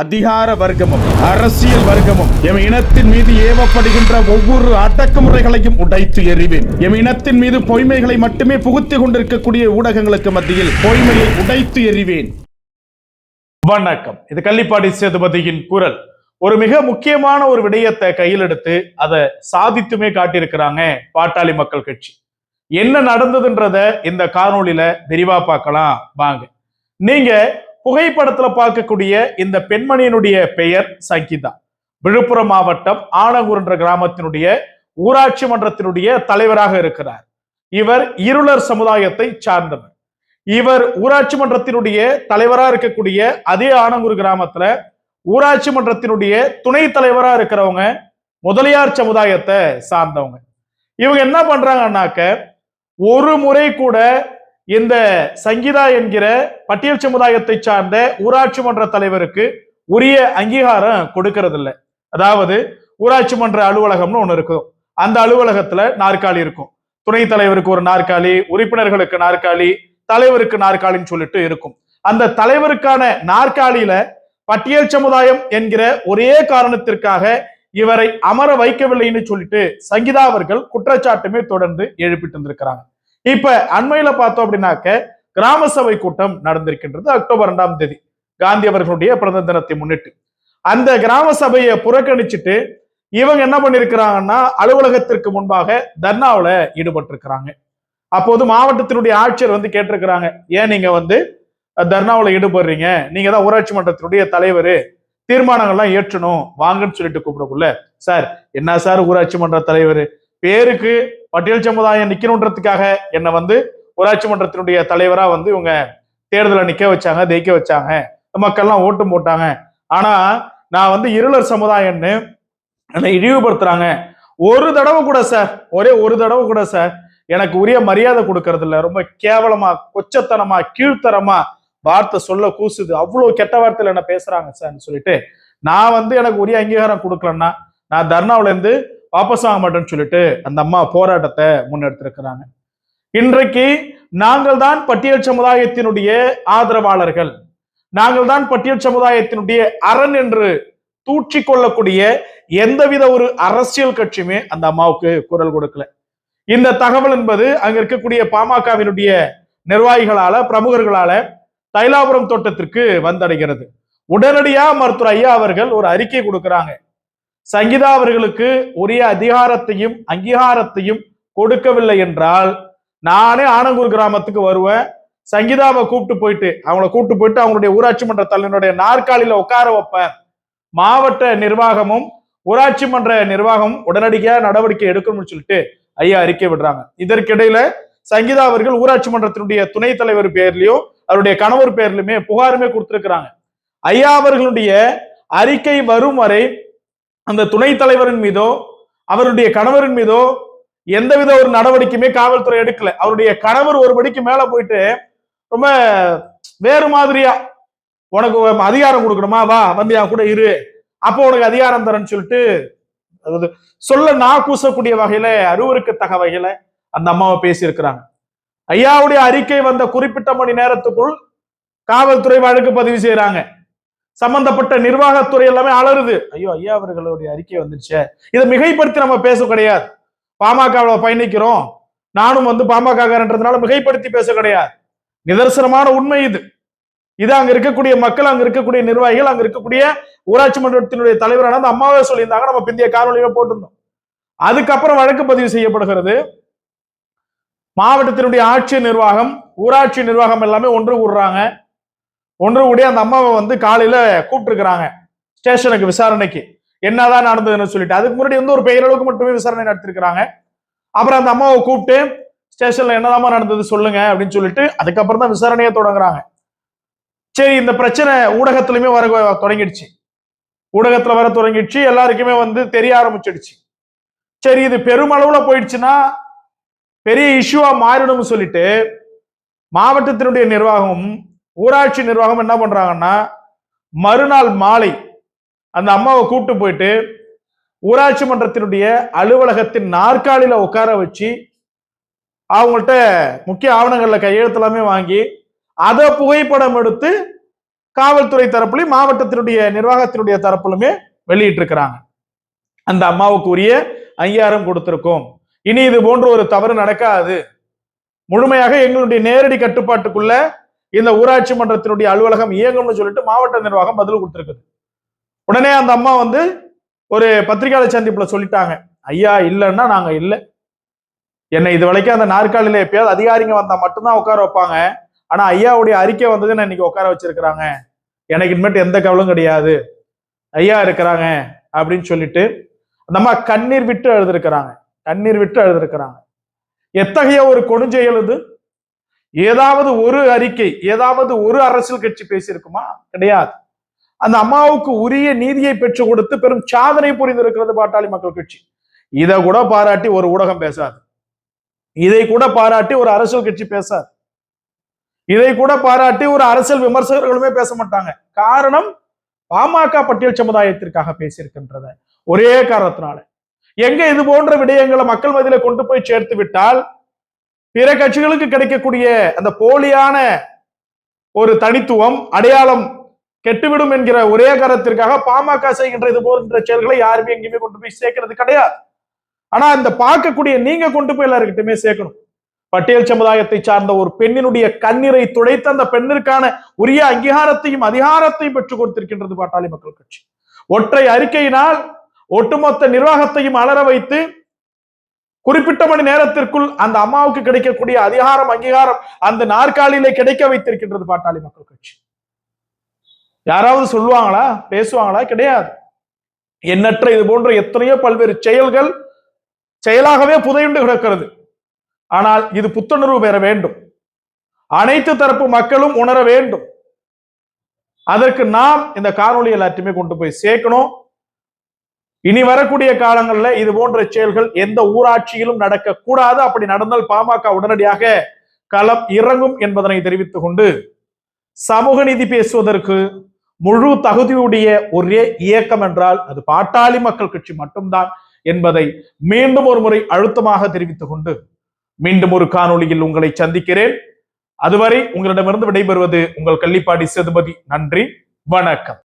அதிகார வர்க்கமும் அரசியல் வர்க்கமும் எம் இனத்தின் மீது ஏவப்படுகின்ற ஒவ்வொரு அடக்குமுறைகளையும் உடைத்து எறிவேன். எம் இனத்தின் மீது பொய்மைகளை மட்டுமே புகுத்திக் கொண்டிருக்கக்கூடிய ஊடகங்களுக்கு மத்தியில் பொய்மையை உடைத்து எறிவேன். வணக்கம். இது கள்ளிப்பாடி சேதுபதியின் குரல். ஒரு மிக முக்கியமான ஒரு விடயத்தை கையில் எடுத்து அதை சாதித்துமே காட்டியிருக்கிறாங்க பாட்டாளி மக்கள் கட்சி. என்ன நடந்ததுன்றத இந்த காணொளியில விரிவா பார்க்கலாம். வாங்க. நீங்க புகைப்படத்துல பார்க்கக்கூடிய இந்த பெண்மணியினுடைய பெயர் சங்கீதா. விழுப்புரம் மாவட்டம் ஆனகூர் என்ற கிராமத்தினுடைய ஊராட்சி மன்றத்தினுடைய தலைவராக இருக்கிறார். இவர் இருளர் சமுதாயத்தை சார்ந்தவர். இவர் ஊராட்சி மன்றத்தினுடைய தலைவரா இருக்கக்கூடிய அதே ஆனங்கூர் கிராமத்துல ஊராட்சி மன்றத்தினுடைய துணை தலைவரா இருக்கிறவங்க முதலியார் சமுதாயத்தை சார்ந்தவங்க. இவங்க என்ன பண்றாங்கன்னாக்க ஒரு முறை கூட இந்த சங்கீதா என்கிற பட்டியல் சமுதாயத்தை சார்ந்த ஊராட்சி மன்ற தலைவருக்கு உரிய அங்கீகாரம் கொடுக்கறது இல்லை அதாவது ஊராட்சி மன்ற அலுவலகம்னு ஒன்று இருக்கும். அந்த அலுவலகத்துல நாற்காலி இருக்கும். துணைத் தலைவருக்கு ஒரு நாற்காலி உறுப்பினர்களுக்கு நாற்காலி தலைவருக்கு நாற்காலின்னு சொல்லிட்டு இருக்கும். அந்த தலைவருக்கான நாற்காலியில பட்டியல் சமுதாயம் என்கிற ஒரே காரணத்திற்காக இவரை அமர வைக்கவில்லைன்னு சொல்லிட்டு சங்கீதா அவர்கள் குற்றச்சாட்டுமே தொடர்ந்து எழுப்பிட்டு இருந்திருக்கிறாங்க இப்ப அண்மையில பார்த்தோம் அப்படின்னாக்க கிராம சபை கூட்டம் நடந்திருக்கின்றது அக்டோபர் இரண்டாம் தேதி. காந்தி அவர்களுடைய பிறந்த தினத்தை முன்னிட்டு. அந்த கிராம சபையை புறக்கணிச்சுட்டு இவங்க என்ன பண்ணிருக்கிறாங்கன்னா அலுவலகத்திற்கு முன்பாக தர்ணாவில ஈடுபட்டிருக்கிறாங்க. அப்போது மாவட்டத்தினுடைய ஆட்சியர் வந்து கேட்டிருக்கிறாங்க ஏன் நீங்க வந்து தர்ணாவில் ஈடுபடுறீங்க? நீங்க தான் ஊராட்சி மன்றத்தினுடைய தலைவர். தீர்மானங்கள்லாம் ஏற்றணும். வாங்கன்னு சொல்லிட்டு கூப்பிடக்குள்ள சார் என்ன சார் ஊராட்சி மன்ற தலைவர்? பேருக்கு பட்டியல் சமுதாயம் நிக்கணுன்றதுக்காக என்னை வந்து ஊராட்சி மன்றத்தினுடைய தலைவரா வந்து இவங்க தேர்தலை நிக்க வச்சாங்க ஜெயிக்க வச்சாங்க. மக்கள்லாம் ஓட்டு போட்டாங்க. ஆனா நான் வந்து இருளர் சமுதாயம்னு என்னை இழிவுபடுத்துறாங்க. ஒரு தடவை கூட சார் ஒரே ஒரு தடவை கூட சார் எனக்கு உரிய மரியாதை கொடுக்கறது இல்ல. ரொம்ப கேவலமா கொச்சத்தனமா கீழ்த்தரமா வார்த்தை சொல்ல கூசுது. அவ்வளோ கெட்ட வார்த்தையில என்ன பேசுறாங்க சார்னு சொல்லிட்டு நான் வந்து எனக்கு உரிய அங்கீகாரம் கொடுக்கலன்னா நான் தர்ணாவிலேருந்து வாபஸ் ஆக மாட்டேன்னு சொல்லிட்டு அந்த அம்மா போராட்டத்தை முன்னெடுத்திருக்கிறாங்க. இன்றைக்கு நாங்கள் தான் பட்டியல் சமுதாயத்தினுடைய ஆதரவாளர்கள். நாங்கள் தான் பட்டியல் சமுதாயத்தினுடைய அரண் என்று தூற்றி கொள்ளக்கூடிய எந்தவித ஒரு அரசியல் கட்சியுமே அந்த அம்மாவுக்கு குரல் கொடுக்கல. இந்த தகவல் என்பது அங்க இருக்கக்கூடிய பாமகவினுடைய நிர்வாகிகளால பிரமுகர்களால தைலாபுரம் தோட்டத்திற்கு வந்தடைகிறது. உடனடியா மருத்துவர் ஐயா அவர்கள் ஒரு அறிக்கை கொடுக்கிறாங்க. சங்கீதா அவர்களுக்கு உரிய அதிகாரத்தையும் அங்கீகாரத்தையும் கொடுக்கவில்லை என்றால் நானே ஆனங்கூர் கிராமத்துக்கு வருவேன். சங்கீதாவை கூப்பிட்டு போயிட்டு அவங்கள கூப்பிட்டு போயிட்டு அவங்களுடைய ஊராட்சி மன்ற தலைவனுடைய நாற்காலியில உட்கார வைப்பேன். மாவட்ட நிர்வாகமும் ஊராட்சி மன்ற நிர்வாகம் உடனடியாக நடவடிக்கை எடுக்கணும்னு சொல்லிட்டு ஐயா அறிக்கை விடுறாங்க. இதற்கிடையில சங்கீதா அவர்கள் ஊராட்சி மன்றத்தினுடைய துணைத் தலைவர் பேர்லயும் அவருடைய கணவர் பேர்லயுமே புகாருமே கொடுத்திருக்கிறாங்க. ஐயா அவர்களுடைய அறிக்கை வரும் வரை அந்த துணைத் தலைவரின் மீதோ அவருடைய கணவரின் மீதோ எந்தவித ஒரு நடவடிக்கையுமே காவல்துறை எடுக்கல. அவருடைய கணவர் ஒரு படிக்கு மேல போயிட்டு ரொம்ப வேறு மாதிரியா? உனக்கு அதிகாரம் கொடுக்கணுமா? வா வந்து என் கூட இரு. அப்போ உனக்கு அதிகாரம் தரேன்னு சொல்லிட்டு அதாவது சொல்ல நா கூசக்கூடிய வகையில அருவருக்கத்தக வகையில அந்த அம்மாவை பேசியிருக்கிறாங்க. ஐயாவுடைய அறிக்கை வந்த குறிப்பிட்ட மணி நேரத்துக்குள் காவல்துறை வழக்கு பதிவு செய்யறாங்க சம்பந்தப்பட்ட நிர்வாகத்துறை எல்லாமே அலறுது. ஐயோ ஐயா அவர்களுடைய அறிக்கை வந்துருச்சே. இதை மிகைப்படுத்தி நம்ம பேச கிடையாது. பாமகவில் பயணிக்கிறோம். நானும் வந்து பாமகன்றதுனால மிகைப்படுத்தி பேச கிடையாது. நிதர்சனமான உண்மை இது. இது அங்க இருக்கக்கூடிய மக்கள் அங்க இருக்கக்கூடிய நிர்வாகிகள் அங்க இருக்கக்கூடிய ஊராட்சி மன்றத்தினுடைய தலைவரான அந்த அம்மாவே சொல்லியிருந்தாங்க. நம்ம பிந்தைய காணொலியில போட்டிருந்தோம். அதுக்கப்புறம் வழக்கு பதிவு செய்யப்படுகிறது. மாவட்டத்தினுடைய ஆட்சி நிர்வாகம் ஊராட்சி நிர்வாகம் எல்லாமே ஒன்று கூடுறாங்க ஒன்று கூடி அந்த அம்மாவை வந்து காலையில கூப்பிட்டுருக்குறாங்க. ஸ்டேஷனுக்கு விசாரணைக்கு. என்னதான் நடந்ததுன்னு சொல்லிட்டு. அதுக்கு முன்னாடி வந்து ஒரு பெயரளவுக்கு மட்டுமே விசாரணை நடத்திருக்கிறாங்க. அப்புறம் அந்த அம்மாவை கூப்பிட்டு ஸ்டேஷன்ல என்னதாம்மா நடந்தது சொல்லுங்க அப்படின்னு சொல்லிட்டு அதுக்கப்புறம் தான் விசாரணையை தொடங்குறாங்க. சரி இந்த பிரச்சனை ஊடகத்திலுமே வர தொடங்கிடுச்சு. ஊடகத்துல வர தொடங்கிடுச்சு. எல்லாருக்குமே வந்து தெரிய ஆரம்பிச்சிடுச்சு. சரி இது பெருமளவுல போயிடுச்சுன்னா பெரிய இஷ்யூவா மாறிடும் சொல்லிட்டு மாவட்டத்தினுடைய நிர்வாகம் ஊராட்சி நிர்வாகம் என்ன பண்றாங்கன்னா மறுநாள் மாலை அந்த அம்மாவை கூப்பிட்டு போயிட்டு ஊராட்சி மன்றத்தினுடைய அலுவலகத்தின் நாற்காலியில உட்கார வச்சு அவங்கள்ட்ட முக்கிய ஆவணங்கள்ல கையெழுத்தெல்லாமே வாங்கி அதை புகைப்படம் எடுத்து காவல்துறை தரப்புலையும் மாவட்டத்தினுடைய நிர்வாகத்தினுடைய தரப்புலுமே வெளியிட்டிருக்கிறாங்க. அந்த அம்மாவுக்கு உரிய அங்கீகாரம் கொடுத்திருக்கோம். இனி இது போன்ற ஒரு தவறு நடக்காது. முழுமையாக எங்களுடைய நேரடி கட்டுப்பாட்டுக்குள்ள இந்த ஊராட்சி மன்றத்தினுடைய அலுவலகம் இயங்கும்னு சொல்லிட்டு மாவட்ட நிர்வாகம் பதில் கொடுத்துருக்குது. உடனே அந்த அம்மா வந்து ஒரு பத்திரிகையாளர் சந்திப்புல சொல்லிட்டாங்க. ஐயா இல்லைன்னா நாங்க இல்லை. என்னை இது வரைக்கும் அந்த நாற்காலியில எப்பயாவது அதிகாரிங்க வந்தா மட்டும்தான் உட்கார வைப்பாங்க. ஆனா ஐயாவுடைய அறிக்கை வந்தது நான் இன்னைக்கு உட்கார வச்சிருக்கிறாங்க? எனக்கு இனிமேட்டு எந்த கவலும் கிடையாது. ஐயா இருக்கிறாங்க அப்படின்னு சொல்லிட்டு அந்த அம்மா கண்ணீர் விட்டு எழுதிருக்கிறாங்க கண்ணீர் விட்டு எழுதிருக்கிறாங்க எத்தகைய ஒரு கொடுஞ்செயல் இது ஏதாவது ஒரு அறிக்கை ஏதாவது ஒரு அரசியல் கட்சி பேசியிருக்குமா? கிடையாது. அந்த அம்மாவுக்கு உரிய நீதியை பெற்றுக் கொடுத்து பெரும் சாதனை புரிந்திருக்கிறது பாட்டாளி மக்கள் கட்சி. இதை கூட பாராட்டி ஒரு ஊடகம் பேசாது. இதை கூட பாராட்டி ஒரு அரசியல் கட்சி பேசாது. இதை கூட பாராட்டி ஒரு அரசியல் விமர்சகர்களுமே பேச மாட்டாங்க. காரணம் பாமக பட்டியல் சமுதாயத்திற்காக பேசியிருக்கின்றத. ஒரே காரணத்தினால. எங்க இது போன்ற விடயங்களை மக்கள் மதியில கொண்டு போய் சேர்த்து விட்டால் பிற கட்சிகளுக்கு கிடைக்கக்கூடிய அந்த போலியான ஒரு தனித்துவம் அடையாளம் கெட்டுவிடும் என்கிற ஒரே காரணத்திற்காக பாமக செய்கின்ற இது போன்ற செயல்களை யாருமே எங்கேயுமே கொண்டு போய் சேர்க்கிறது கிடையாது. ஆனா இந்த பார்க்கக்கூடிய நீங்க கொண்டு போய் எல்லாருக்கிட்டுமே சேர்க்கணும். பட்டியல் சமுதாயத்தை சார்ந்த ஒரு பெண்ணினுடைய கண்ணீரை துடைத்து அந்த பெண்ணிற்கான உரிய அங்கீகாரத்தையும் அதிகாரத்தையும் பெற்றுக் கொடுத்திருக்கின்றது பாட்டாளி மக்கள் கட்சி. ஒற்றை அறிக்கையினால் ஒட்டுமொத்த நிர்வாகத்தையும் அலற வைத்து குறிப்பிட்ட மணி நேரத்திற்குள் அந்த அம்மாவுக்கு கிடைக்கக்கூடிய அதிகாரம் அங்கீகாரம் அந்த நாற்காலியிலே கிடைக்க வைத்திருக்கின்றது பாட்டாளி மக்கள் கட்சி. யாராவது சொல்லுவாங்களா? பேசுவாங்களா? கிடையாது. எண்ணற்ற இது போன்ற எத்தனையோ பல்வேறு செயல்கள் செயலாகவே புதையுண்டு கிடக்கிறது. ஆனால் இது புத்துணர்வு பெற வேண்டும். அனைத்து தரப்பு மக்களும் உணர வேண்டும். அதற்கு நாம் இந்த காணொலி எல்லாத்தையுமே கொண்டு போய் சேர்க்கணும். இனி வரக்கூடிய காலங்களில் இது போன்ற செயல்கள் எந்த ஊராட்சியிலும் நடக்க கூடாது அப்படி நடந்தால் பாமக உடனடியாக களம் இறங்கும் என்பதனை தெரிவித்துக் கொண்டு சமூக நீதி பேசுவதற்கு முழு தகுதியுடைய ஒரே இயக்கம் என்றால் அது பாட்டாளி மக்கள் கட்சி மட்டும்தான் என்பதை மீண்டும் ஒரு முறை அழுத்தமாக தெரிவித்துக் கொண்டு மீண்டும் ஒரு காணொளியில் உங்களை சந்திக்கிறேன். அதுவரை உங்களிடமிருந்து விடைபெறுவது உங்கள் கள்ளிப்பாடி சேதுபதி. நன்றி. வணக்கம்.